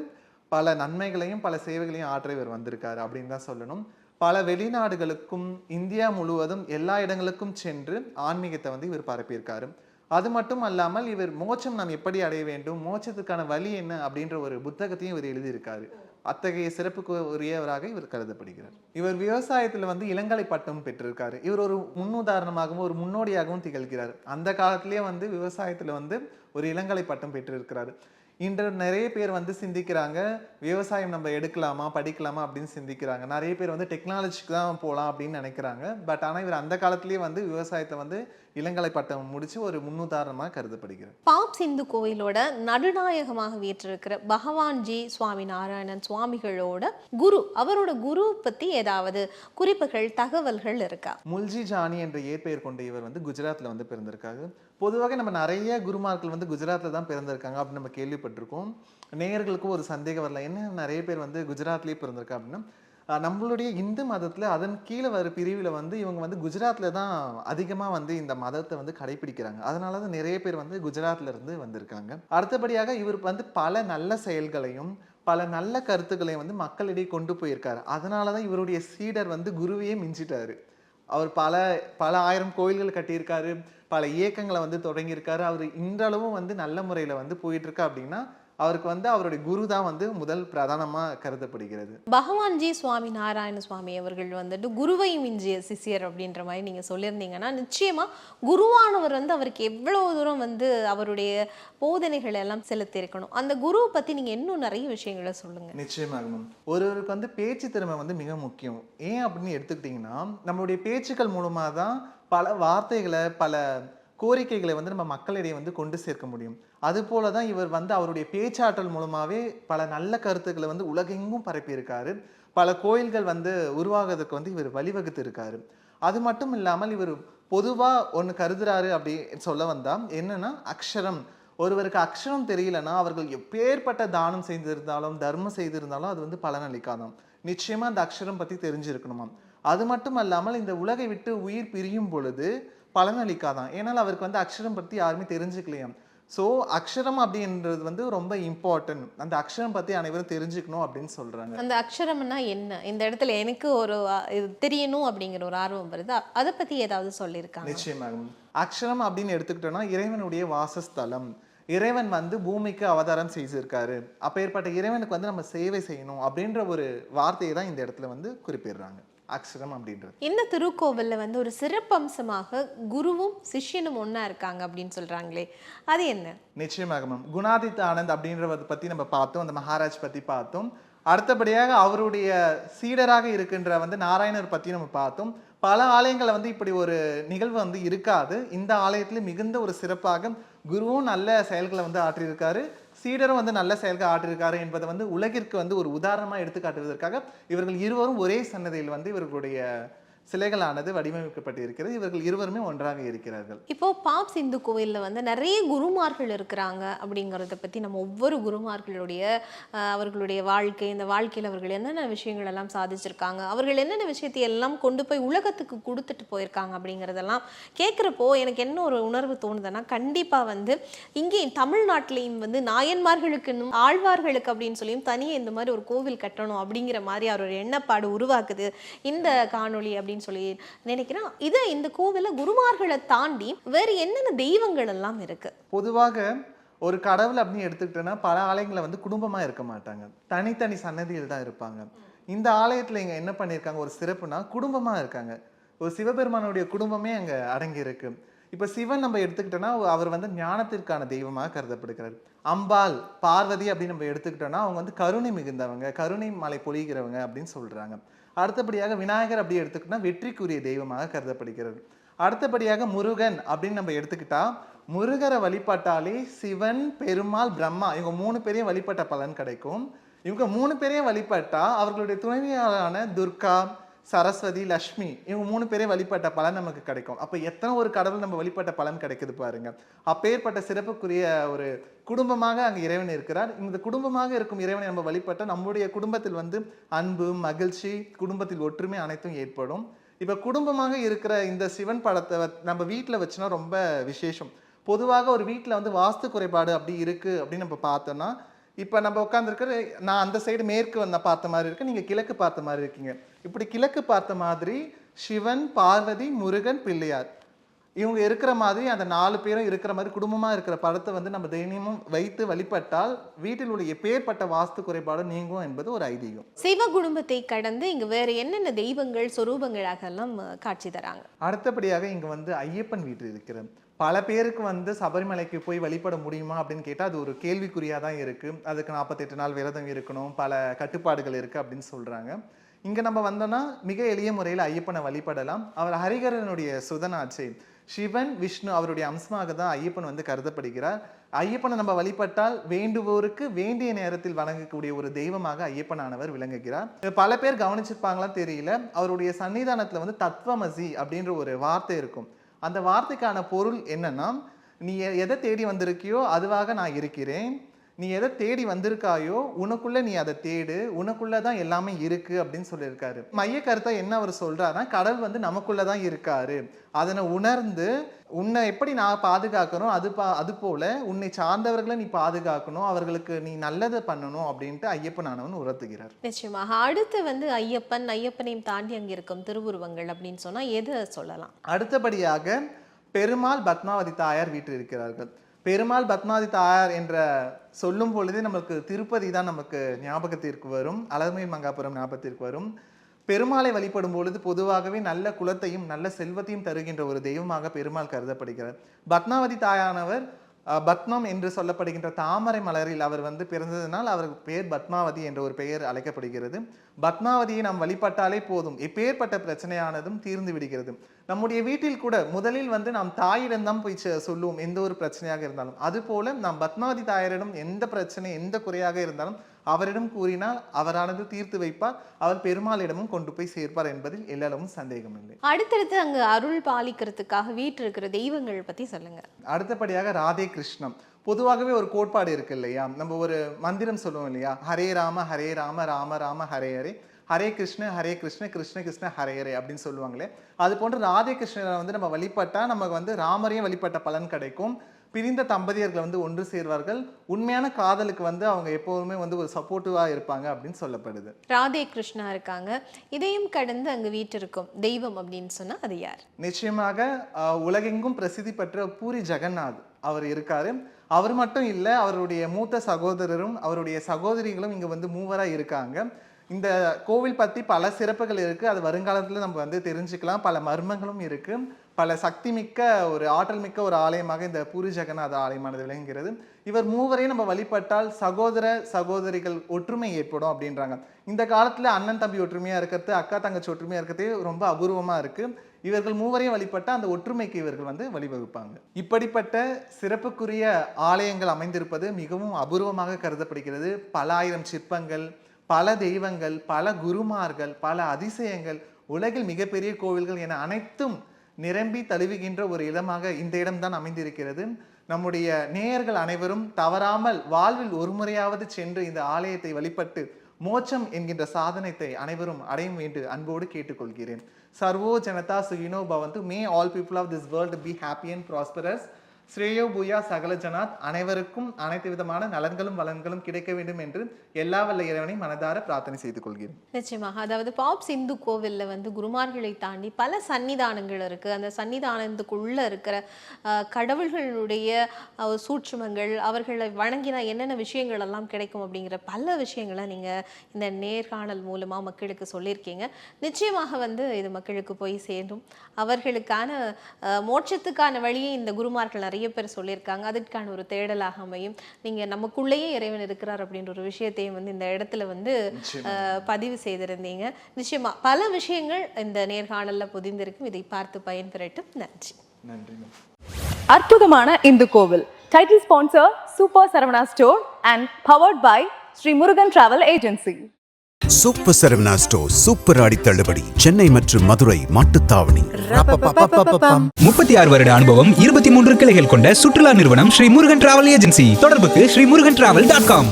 பல நன்மைகளையும் பல சேவைகளையும் ஆற்ற இவர் வந்திருக்காரு அப்படின்னு தான் சொல்லணும். பல வெளிநாடுகளுக்கும் இந்தியா முழுவதும் எல்லா இடங்களுக்கும் சென்று ஆன்மீகத்தை வந்து இவர் பரப்பியிருக்காரு. அது மட்டும் அல்லாமல் இவர் மோட்சம் நாம் எப்படி அடைய வேண்டும் மோட்சத்துக்கான வழி என்ன அப்படின்ற ஒரு புத்தகத்தையும் இவர் எழுதியிருக்காரு. அத்தகைய சிறப்புக்கு உரியவராக இவர் கருதப்படுகிறார். இவர் விவசாயத்துல வந்து இளங்கலை பட்டம் பெற்றிருக்காரு. இவர் ஒரு முன்னுதாரணமாகவும் ஒரு முன்னோடியாகவும் திகழ்கிறார். அந்த காலத்திலேயே வந்து விவசாயத்துல வந்து ஒரு இளங்கலை பட்டம் பெற்றிருக்கிறார். இன்று நிறைய பேர் வந்து சிந்திக்கிறாங்க விவசாயம் நம்ம எடுக்கலாமா படிக்கலாமா அப்படின்னு சிந்திக்கிறாங்க. நிறைய பேர் வந்து டெக்னாலஜிக்கு தான் போகலாம் அப்படின்னு நினைக்கிறாங்க. பட் ஆனால் இவர் அந்த காலத்திலேயே வந்து விவசாயத்தை வந்து இளங்கலை பட்டம் முடிச்சு ஒரு முன்னுதாரணமாக கருதப்படுகிறார். பாப் சிந்து கோயிலோட நடுநாயகமாக வீற்றிருக்கிற பகவான்ஜி சுவாமி நாராயணன் சுவாமிகளோட குரு அவரோட குரு பத்தி ஏதாவது குறிப்புகள் தகவல்கள் இருக்கா? முல்ஜி ஜானி என்ற இயற்பெயர் கொண்ட இவர் வந்து குஜராத்ல வந்து பிறந்திருக்காங்க பொதுவாக நம்ம நிறைய குருமார்கள் வந்து குஜராத்தில் தான் பிறந்திருக்காங்க அப்படின்னு நம்ம கேள்விப்பட்டிருக்கோம். நேயர்களுக்கும் ஒரு சந்தேகம் வரல என்ன நிறைய பேர் வந்து குஜராத்லேயே பிறந்திருக்கா அப்படின்னா? நம்மளுடைய இந்து மதத்தில் அதன் கீழே வர பிரிவில் வந்து இவங்க வந்து குஜராத்தில் தான் அதிகமாக வந்து இந்த மதத்தை வந்து கடைபிடிக்கிறாங்க அதனால தான் நிறைய பேர் வந்து குஜராத்தில் இருந்து வந்திருக்காங்க. அடுத்தபடியாக இவர் வந்து பல நல்ல செயல்களையும் பல நல்ல கருத்துக்களையும் வந்து மக்களிடையே கொண்டு போயிருக்காரு. அதனால தான் இவருடைய சீடர் வந்து குருவையே மிஞ்சிட்டாரு. அவர் பல பல ஆயிரம் கோயில்கள் கட்டியிருக்காரு பல இயக்கங்களை வந்து தொடங்கியிருக்காரு. அவர் இன்றளவும் வந்து நல்ல முறையில் வந்து போயிட்டுருக்கு அப்படின்னா அவருக்கு வந்து அவருடைய குரு தான் வந்து முதல் பிரதானமாக கருதப்படுகிறது. பகவான்ஜி சுவாமி நாராயண சுவாமி அவர்கள் வந்துட்டு குருவை மிஞ்சிய சிஷ்யர் அப்படின்ற மாதிரி நீங்க சொல்லியிருந்தீங்கன்னா நிச்சயமா குருவானவர் வந்து அவருக்கு எவ்வளவு தூரம் வந்து அவருடைய போதனைகள் எல்லாம் செலுத்தியிருக்கணும். அந்த குருவை பத்தி நீங்க இன்னும் நிறைய விஷயங்களை சொல்லுங்க. நிச்சயமாக மேம் ஒருவருக்கு வந்து பேச்சு திறமை வந்து மிக முக்கியம். ஏன் அப்படின்னு எடுத்துக்கிட்டிங்கன்னா நம்மளுடைய பேச்சுக்கள் மூலமாக தான் பல வார்த்தைகளை பல கோரிக்கைகளை வந்து நம்ம மக்களிடையே வந்து கொண்டு சேர்க்க முடியும். அதுபோல தான் இவர் வந்து அவருடைய பேச்சாற்றல் மூலமாகவே பல நல்ல கருத்துக்களை வந்து உலகெங்கும் பரப்பியிருக்காரு. பல கோயில்கள் வந்து உருவாகிறதுக்கு வந்து இவர் வழிவகுத்து இருக்காரு அது மட்டும் இல்லாமல் இவர் பொதுவாக ஒன்று கருதுறாரு அப்படி சொல்ல வந்தால் என்னன்னா அக்ஷரம். ஒருவருக்கு அக்ஷரம் தெரியலனா அவர்கள் எப்பேற்பட்ட தானம் செய்திருந்தாலும் தர்மம் செய்திருந்தாலும் அது வந்து பலனளிக்காதாம். நிச்சயமாக அந்த அக்ஷரம் பற்றி தெரிஞ்சிருக்கணுமாம். அது மட்டும் அல்லாமல் இந்த உலகை விட்டு உயிர் பிரியும் பொழுது பலனளிக்காதான் ஏன்னால் அவருக்கு வந்து அக்ஷரம் பற்றி யாருமே தெரிஞ்சுக்கலையாம். ஸோ அக்ஷரம் அப்படின்றது வந்து ரொம்ப இம்பார்ட்டன்ட் அந்த அக்ஷரம் பத்தி அனைவரும் தெரிஞ்சுக்கணும் அப்படின்னு சொல்றாங்க. அந்த அக்ஷரம்னா என்ன? இந்த இடத்துல எனக்கு ஒரு இது தெரியணும் அப்படிங்கிற ஒரு ஆர்வம் வருது? அதை பத்தி ஏதாவது சொல்லியிருக்காங்க நிச்சயமாக அக்ஷரம் அப்படின்னு எடுத்துக்கிட்டோம்னா இறைவனுடைய வாசஸ்தலம். இறைவன் வந்து பூமிக்கு அவதாரம் செய்திருக்காரு. அப்பேற்பட்ட இறைவனுக்கு வந்து நம்ம சேவை செய்யணும் அப்படின்ற ஒரு வார்த்தையை தான் இந்த இடத்துல வந்து குறிப்பிடுறாங்க. அக்ஷரம் அப்படின்றது. இந்த திருக்கோவில்ல வந்து ஒரு சிறப்பம்சமாக குருவும் சிஷ்யனும் ஒண்ணா இருக்காங்க அப்படின்னு சொல்றாங்களே. அது என்ன? நிச்சயமாக மேம் குணாதித்த ஆனந்த் அப்படின்றத பத்தி நம்ம பார்த்தோம். அந்த மகாராஜ் பத்தி பார்த்தோம். அடுத்தபடியாக அவருடைய சீடராக இருக்கின்ற வந்து நாராயணர் பத்தி நம்ம பார்த்தோம். பல ஆலயங்களை வந்து இப்படி ஒரு நிகழ்வு வந்து இருக்காது. இந்த ஆலயத்துல மிகுந்த ஒரு சிறப்பாக குருவும் நல்ல செயல்களை வந்து ஆற்றியிருக்காரு. சீடரும் வந்து நல்ல செயல்கள் ஆற்றிருக்காரு என்பதை வந்து உலகிற்கு வந்து ஒரு உதாரணமாக எடுத்து காட்டுவதற்காக இவர்கள் இருவரும் ஒரே சன்னதியில் வந்து இவர்களுடைய சிலைகளானது வடிவமைக்கப்பட்டிருக்கிறது. இவர்கள் இருவருமே ஒன்றாக இருக்கிறார்கள். இப்போ பாப் சிந்து கோவில்ல வந்து நிறைய குருமார்கள் இருக்கிறாங்க அப்படிங்கிறத பற்றி நம்ம ஒவ்வொரு குருமார்களுடைய அவர்களுடைய வாழ்க்கை இந்த வாழ்க்கையில் அவர்கள் என்னென்ன விஷயங்கள் எல்லாம் சாதிச்சிருக்காங்க அவர்கள் என்னென்ன விஷயத்தை எல்லாம் கொண்டு போய் உலகத்துக்கு கொடுத்துட்டு போயிருக்காங்க அப்படிங்கிறதெல்லாம் கேட்குறப்போ எனக்கு என்ன ஒரு உணர்வு தோணுதுன்னா கண்டிப்பாக வந்து இங்கே தமிழ்நாட்டிலையும் வந்து நாயன்மார்களுக்கு ஆழ்வார்களுக்கு அப்படின்னு சொல்லியும் தனியே இந்த மாதிரி ஒரு கோவில் கட்டணும் அப்படிங்கிற மாதிரி அவர் ஒரு எண்ணப்பாடு உருவாக்குது. இந்த காணொளி அப்படின்னு சொல்லி நினைக்கிறேன். இது இந்த கோவில குருமார்களை தாண்டி வேறு என்னென்ன தெய்வங்கள் எல்லாம் இருக்கு? பொதுவாக ஒரு கடவுள் அப்படின்னு எடுத்துக்கிட்டோன்னா பல ஆலயங்களை வந்து குடும்பமா இருக்க மாட்டாங்க. தனித்தனி சன்னதியில் தான் இருப்பாங்க. இந்த ஆலயத்துல இங்க என்ன பண்ணியிருக்காங்க ஒரு சிறப்புனா குடும்பமா இருக்காங்க. ஒரு சிவபெருமானுடைய குடும்பமே அங்க அடங்கியிருக்கு. இப்போ இப்ப சிவன் நம்ம எடுத்துக்கிட்டோம்னா அவர் வந்து ஞானத்திற்கான தெய்வமாக கருதப்படுகிறார். அம்பாள் பார்வதி அப்படின்னு நம்ம எடுத்துக்கிட்டோம்னா அவங்க வந்து கருணை மிகுந்தவங்க கருணை மலை பொழிகிறவங்க அப்படின்னு சொல்றாங்க. அடுத்தபடியாக விநாயகர் அப்படி எடுத்துக்கிட்டா வெற்றிக்குரிய தெய்வமாக கருதப்படுகிறது. அடுத்தபடியாக முருகன் அப்படின்னு நம்ம எடுத்துக்கிட்டா முருகரை வழிபட்டாலே சிவன் பெருமாள் பிரம்மா இவங்க மூணு பேரையும் வழிபட்ட பலன் கிடைக்கும். இவங்க மூணு பேரையும் வழிபட்டா அவர்களுடைய துணைவியாரான துர்கா சரஸ்வதி லக்ஷ்மி இவங்க மூணு பேரே வழிபட்ட பலன் நமக்கு கிடைக்கும். அப்போ எத்தனை ஒரு கடவுள் நம்ம வழிபட்ட பலன் கிடைக்குது பாருங்க. அப்பேற்பட்ட சிறப்புக்குரிய ஒரு குடும்பமாக அங்கே இறைவன் இருக்கிறார். இந்த குடும்பமாக இருக்கும் இறைவனை நம்ம வழிபட்ட நம்முடைய குடும்பத்தில் வந்து அன்பு மகிழ்ச்சி குடும்பத்தில் ஒற்றுமை அனைத்தும் ஏற்படும். இப்போ குடும்பமாக இருக்கிற இந்த சிவன் படத்தை வ- நம்ம வீட்டில் வச்சுனா ரொம்ப விசேஷம். பொதுவாக ஒரு வீட்டில் வந்து வாஸ்து குறைபாடு அப்படி இருக்குது அப்படின்னு நம்ம பார்த்தோம்னா இப்போ நம்ம உட்காந்துருக்கிற நான் அந்த சைடு மேற்கு வந்த பார்த்த மாதிரி இருக்கு நீங்கள் கிழக்கு பார்த்த மாதிரி இருக்கீங்க. இப்படி கிழக்கு பார்த்த மாதிரி சிவன் பார்வதி முருகன் பிள்ளையார். இவங்க இருக்கிற மாதிரி அந்த நாலு பேரும் இருக்கிற மாதிரி குடும்பமாக இருக்கிற படத்தை வந்து நம்ம தினமும் வைத்து வழிபட்டால் வீட்டில் உள்ள எப்பேற்பட்ட வாஸ்து குறைபாடு நீங்கும் என்பது ஒரு ஐதீகம். சிவ குடும்பத்தை கடந்து இங்க வேற என்னென்ன தெய்வங்கள் சொரூபங்களாக எல்லாம் காட்சி தராங்க? அடுத்தபடியாக இங்க வந்து ஐயப்பன் வீட்டு இருக்கிற பல பேருக்கு வந்து சபரிமலைக்கு போய் வழிபட முடியுமா அப்படின்னு கேட்டால் அது ஒரு கேள்விக்குறியாக தான் இருக்கு. அதுக்கு நாற்பத்தெட்டு நாள் விரதம் இருக்கணும் பல கட்டுப்பாடுகள் இருக்கு அப்படின்னு சொல்றாங்க. இங்கே நம்ம வந்தோம்னா மிக எளிய முறையில் ஐயப்பனை வழிபடலாம். அவர் ஹரிகரனுடைய சுதனாச்சே. சிவன் விஷ்ணு அவருடைய அம்சமாக தான் ஐயப்பன் வந்து கருதப்படுகிறார். ஐயப்பனை நம்ம வழிபட்டால் வேண்டுவோருக்கு வேண்டிய நேரத்தில் வணங்கக்கூடிய ஒரு தெய்வமாக ஐயப்பனானவர் விளங்குகிறார். பல பேர் கவனிச்சிருப்பாங்களா தெரியல. அவருடைய சன்னிதானத்தில் வந்து தத்வமசி அப்படின்ற ஒரு வார்த்தை இருக்கும். அந்த வார்த்தைக்கான பொருள் என்னன்னா நீ எ- எதை தேடி வந்திருக்கியோ அதுவாக நான் இருக்கிறேன். நீ எதை தேடி வந்திருக்காயோ உனக்குள்ள நீ அதை தேடு உனக்குள்ள தான் எல்லாமே இருக்கு அப்படின்னு சொல்லியிருக்காரு. மைய கருத்தை என்ன அவர் சொல்றாருன்னா கடவுள் வந்து நமக்குள்ள தான் இருக்காரு. அதனை உணர்ந்து உன்னை எப்படி நான் பாதுகாக்கணும் அது பா அது போல உன்னை சார்ந்தவர்களை நீ பாதுகாக்கணும் அவர்களுக்கு நீ நல்லதை பண்ணணும் அப்படின்ட்டு ஐயப்பனானவன் உணர்த்துகிறார் நிச்சயமாக. அடுத்து வந்து ஐயப்பன் ஐயப்பனையும் தாண்டி அங்க இருக்கும் திருவுருவங்கள் அப்படின்னு சொன்னா எதை சொல்லலாம்? அடுத்தபடியாக பெருமாள் பத்மாவதி தாயார் வீட்டில் இருக்கிறார்கள். பெருமாள் பத்மாதி தாயார் என்ற சொல்லும் பொழுதே நமக்கு திருப்பதி தான் நமக்கு ஞாபகத்திற்கு வரும். அலர்மை மங்காபுரம் ஞாபகத்திற்கு வரும். பெருமாளை வழிபடும் பொழுது பொதுவாகவே நல்ல குலத்தையும் நல்ல செல்வத்தையும் தருகின்ற ஒரு தெய்வமாக பெருமாள் கருதப்படுகிறார். பத்மாவதி தாயானவர் பத்மம் என்று சொல்லப்படுகின்ற தாமரை மலரில் அவர் வந்து பிறந்ததினால் அவருக்கு பெயர் பத்மாவதி என்ற ஒரு பெயர் அழைக்கப்படுகிறது. பத்மாவதியை நாம் வழிபட்டாலே போதும். இப்பேற்பட்ட பிரச்சனையானதும் தீர்ந்து விடுகிறது. நம்முடைய வீட்டில் கூட முதலில் வந்து நாம் தாயிடம்தான் போய் சொல்லுவோம். எந்த ஒரு பிரச்சனையாக இருந்தாலும். அதுபோல நாம் பத்மாவதி தாயாரிடம் எந்த பிரச்சனை எந்த குறையாக இருந்தாலும் அவரிடம் கூறினால் அவரானது தீர்த்து வைப்பார் அவர் பெருமாளிடமும் கொண்டு போய் சேர்ப்பார் என்பதில் எல்லளவும் சந்தேகமில்லை. அடுத்தடுத்து அங்க அருள் பாலிக்கிறதுக்காக வீட்டில் இருக்கிற தெய்வங்கள் பத்தி சொல்லுங்க. அடுத்தபடியாக ராதே கிருஷ்ணம். பொதுவாகவே ஒரு கோட்பாடு இருக்கு இல்லையா? நம்ம ஒரு மந்திரம் சொல்லுவோம் இல்லையா? ஹரே ராம ஹரே ராம ராம ராம ஹரே ஹரே. ஹரே கிருஷ்ண ஹரே கிருஷ்ண கிருஷ்ண கிருஷ்ண ஹரே ஹரே அப்படின்னு சொல்லுவாங்களே. அது போன்று ராதே கிருஷ்ணரை வந்து நம்ம வழிபட்டா நமக்கு வந்து ராமரையும் வழிபட்ட பலன் கிடைக்கும். பிரிந்த தம்பதியர்கள் வந்து ஒன்று சேர்வார்கள். உண்மையான காதலுக்கு வந்து அவங்க எப்போதுமே வந்து ஒரு சப்போர்ட்டிவாக இருப்பாங்க அப்படின்னு சொல்லப்படுது. ராதே கிருஷ்ணா இருக்காங்க. இதையும் கடந்து அங்க வீட்டிற்கும் தெய்வம் அப்படின்னு சொன்னா அது யார்? நிச்சயமாக உலகெங்கும் பிரசித்தி பெற்ற பூரி ஜெகநாத் அவர் இருக்காரு. அவர் மட்டும் இல்லை அவருடைய மூத்த சகோதரரும் அவருடைய சகோதரிகளும் இங்க வந்து மூவரா இருக்காங்க. இந்த கோவில் பத்தி பல சிறப்புகள் இருக்கு. அது வருங்காலத்துல நம்ம வந்து தெரிஞ்சுக்கலாம். பல மர்மங்களும் இருக்கு. பல சக்தி மிக்க ஒரு ஆற்றல் மிக்க ஒரு ஆலயமாக இந்த பூரி ஜெகநாத ஆலயமானது விளங்குகிறது. இவர் மூவரையும் நம்ம வழிபட்டால் சகோதர சகோதரிகள் ஒற்றுமை ஏற்படும் அப்படின்றாங்க. இந்த காலத்தில் அண்ணன் தம்பி ஒற்றுமையாக இருக்கிறது அக்கா தங்கச்சி ஒற்றுமையாக இருக்கிறதே ரொம்ப அபூர்வமாக இருக்குது இவர்கள் மூவரையும் வழிபட்டால் அந்த ஒற்றுமைக்கு இவர்கள் வந்து வழிவகுப்பாங்க. இப்படிப்பட்ட சிறப்புக்குரிய ஆலயங்கள் அமைந்திருப்பது மிகவும் அபூர்வமாக கருதப்படுகிறது. பல ஆயிரம் சிற்பங்கள் பல தெய்வங்கள் பல குருமார்கள் பல அதிசயங்கள் உலகில் மிகப்பெரிய கோவில்கள் என அனைத்தும் நிரம்பி தழுவுகின்ற ஒரு இடமாக இந்த இடம்தான் அமைந்திருக்கிறது. நம்முடைய நேயர்கள் அனைவரும் தவறாமல் வாழ்வில் ஒரு முறையாவது சென்று இந்த ஆலயத்தை வழிபட்டு மோட்சம் என்கின்ற சாதனத்தை அனைவரும் அடையும் என்று அன்போடு கேட்டுக்கொள்கிறேன். சர்வோ ஜனதா சுகினோ பவந்து may all people of this world be happy and prosperous ஸ்ரேயோ பூயா சகல ஜனாத் அனைவருக்கும் அனைத்து விதமான நலன்களும் வளன்களும் கிடைக்க வேண்டும் என்று எல்லா வல்ல இறைவனை மனதார பிரார்த்தனை செய்து கொள்கிறேன். நிச்சயமாக அதாவது பாப் சிந்து கோவிலில் வந்து குருமார்களை தாண்டி பல சன்னிதானங்கள் இருக்கு. அந்த சன்னிதானத்துக்குள்ள இருக்கிற கடவுள்களுடைய சூட்சுமங்கள் அவர்களை வணங்கினா என்னென்ன விஷயங்கள் எல்லாம் கிடைக்கும் அப்படிங்கிற பல விஷயங்களை நீங்க இந்த நேர்காணல் மூலமா மக்களுக்கு சொல்லியிருக்கீங்க. நிச்சயமாக வந்து இது மக்களுக்கு போய் சேரும். அவர்களுக்கான மோட்சத்துக்கான வழியை இந்த குருமார்கள் நிறைய பேர் சொல்லியிருக்காங்க. அதற்கான ஒரு தேடலாக அமையும். நீங்கள் நமக்குள்ளேயே இறைவன் இருக்கிறார் அப்படின்ற ஒரு விஷயத்தையும் வந்து இந்த இடத்துல வந்து பதிவு செய்திருந்தீங்க. நிச்சயமா பல விஷயங்கள் இந்த நேர்காணல்ல பொதிந்திருக்கும். இதை பார்த்து பயன்பெறட்டும். நன்றி. நன்றி அற்புதமான இந்து கோவில். Title sponsor super Saravana store and powered by Sri Murugan travel agency super Saravana store super Aadi தள்ளுபடி. சென்னை மற்றும் மதுரை மாட்டுத்தாவணி. முப்பத்தி ஆறு வருட அனுபவம் இருபத்தி மூன்று கிளைகள் கொண்ட சுற்றுலா நிறுவனம் ஸ்ரீ முருகன் டிராவல் ஏஜென்சி. தொடர்புக்கு Sri Murugan travel dot com.